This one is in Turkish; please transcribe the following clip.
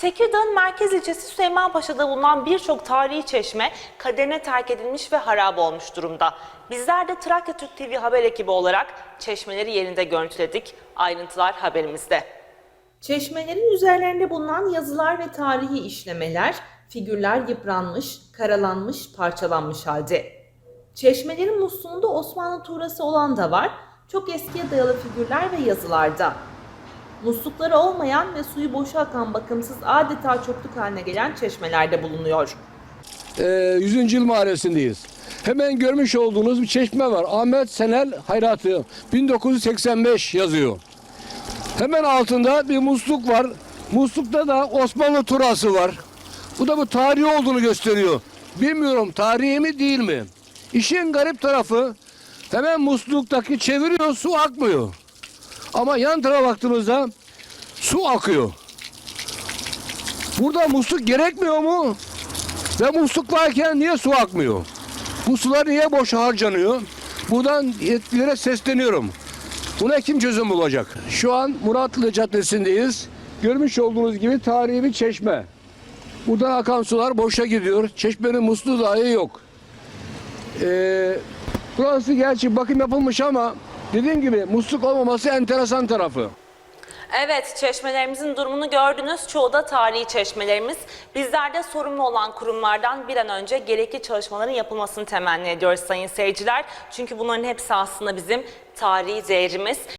Tekirdağ'ın merkez ilçesi Süleymanpaşa'da bulunan birçok tarihi çeşme kaderine terk edilmiş ve harap olmuş durumda. Bizler de Trakya Türk TV haber ekibi olarak çeşmeleri yerinde görüntüledik. Ayrıntılar haberimizde. Çeşmelerin üzerlerinde bulunan yazılar ve tarihi işlemeler, figürler yıpranmış, karalanmış, parçalanmış halde. Çeşmelerin musluğunda Osmanlı tuğrası olan da var, çok eskiye dayalı figürler ve yazılarda. Muslukları olmayan ve suyu boşa akan bakımsız adeta çöplük haline gelen çeşmelerde bulunuyor. Ee, 100. yıl mahallesindeyiz. Hemen görmüş olduğunuz bir çeşme var. Ahmet Senel Hayratı 1985 yazıyor. Hemen altında bir musluk var. Muslukta da Osmanlı turası var. Bu da bu tarihi olduğunu gösteriyor. Bilmiyorum tarihi mi değil mi? İşin garip tarafı hemen musluktaki çeviriyor su akmıyor. Ama yan tarafa baktığımızda su akıyor. Burada musluk gerekmiyor mu? Ve musluk varken niye su akmıyor? Bu sular niye boş harcanıyor? Buradan yetkililere sesleniyorum. Buna kim çözüm bulacak? Şu an Muratlı Caddesi'ndeyiz. Görmüş olduğunuz gibi tarihi bir çeşme. Buradan akan sular boşa gidiyor. Çeşmenin musluğu dahi yok. Ee, burası gerçi bakım yapılmış ama dediğim gibi musluk olmaması enteresan tarafı. Evet, çeşmelerimizin durumunu gördünüz. Çoğu da tarihi çeşmelerimiz. Bizler de sorumlu olan kurumlardan bir an önce gerekli çalışmaların yapılmasını temenni ediyoruz sayın seyirciler. Çünkü bunların hepsi aslında bizim tarihi değerimiz.